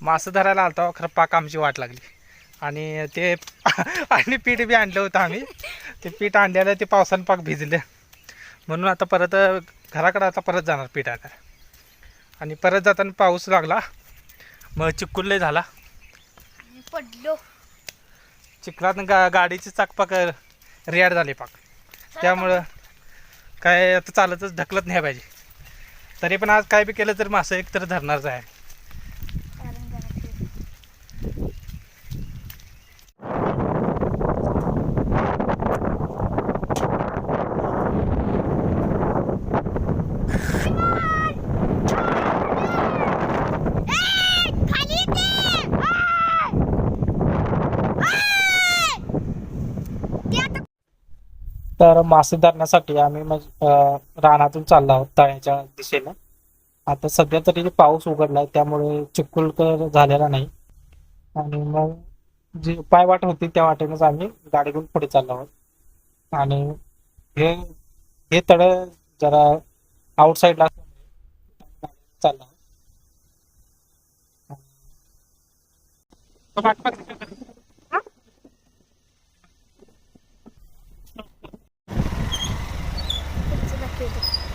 मासं धरायला आलता खरं पाक आमची वाट लागली. आणि ते आणि पीठ बी आणलं होतं आम्ही. ते पीठ आणलेलं ते पावसानं पाक भिजलं. म्हणून आता परत घराकडं आता परत जाणार पीठ आणायला. आणि परत जाताना पाऊस लागला. मग चिक्कुल झाला. पडलो. चिखलात गा गाडीची चाकपाक रेड झाली पाक. त्यामुळं काय आता चालतच ढकलत नाही पाहिजे. तरी पण आज काय बी केलं तर मासं एक तर धरणारच आहे. तर मासे धरण्यासाठी आम्ही म्हणजे, रानातून चाललो आहोत तळ्याच्या दिशेला आता सध्या तरी पाऊस उघडलाय त्यामुळे चिखुलकर झालेला नाही. आणि मग जी पाय वाट होती त्या वाटेनेच आम्ही गाडी घेऊन पुढे चाललो आहोत. आणि हे हे तळ जरा आउटसाईडला चाललो आहोत. 对的。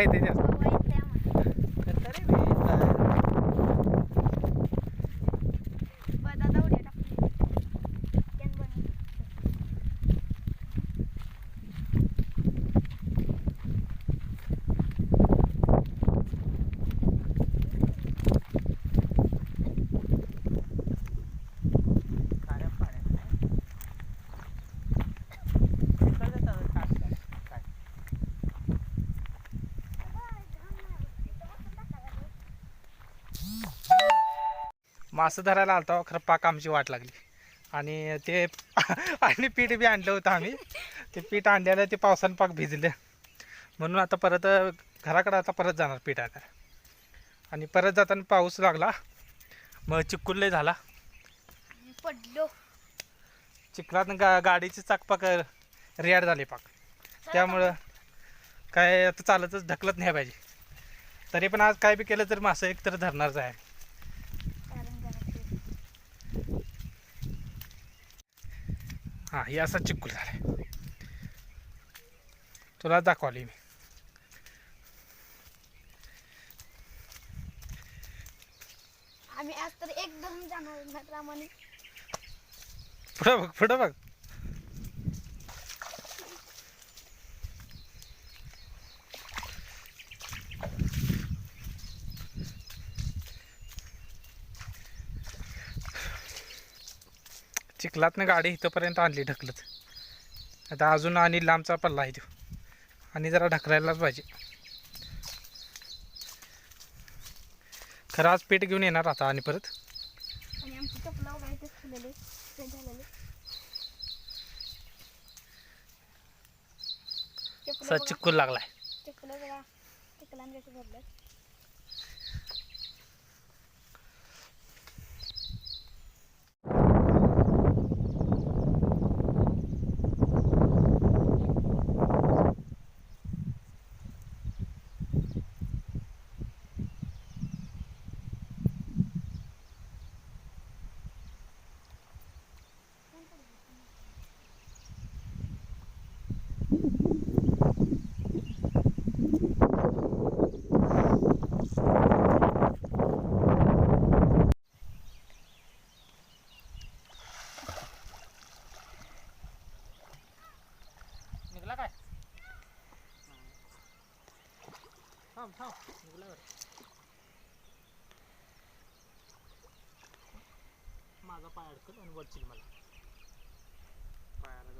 carreta, entendeu? मासं धरायला आलता खरं पाक आमची वाट लागली. आणि ते आणि पीठ बी आणलं होतं आम्ही. ते पीठ आणलेलं ते पावसानं पाक भिजलं. म्हणून आता परत घराकडं आता परत जाणार पीठ आणायला. आणि परत जाताना पाऊस लागला. मग चिक्कुल झाला. पडलो. चिखलात गा गाडीची चाकपाक रेड झाली पाक. त्यामुळं काय आता चालतच ढकलत नाही पाहिजे. तरी पण आज काय बी केलं तर मासं एक तर धरणारच आहे. हां हे असा चिक्कूल झालाय. तुला दाखवली मी. आम्ही आज तर एकदम जाणार पुढं बघ पुढं बघ. चिखलातनं गाडी इथंपर्यंत आणली ढकलत. आता अजून आणि लांबचा पल्ला आहे तो. आणि जरा ढकलायलाच पाहिजे. खरं आज पीठ घेऊन येणार आता आणि परत. चिक्कूल लागलाय. थांब थांब. माझा पाय अडकल आणि वडचिल मला. पायाला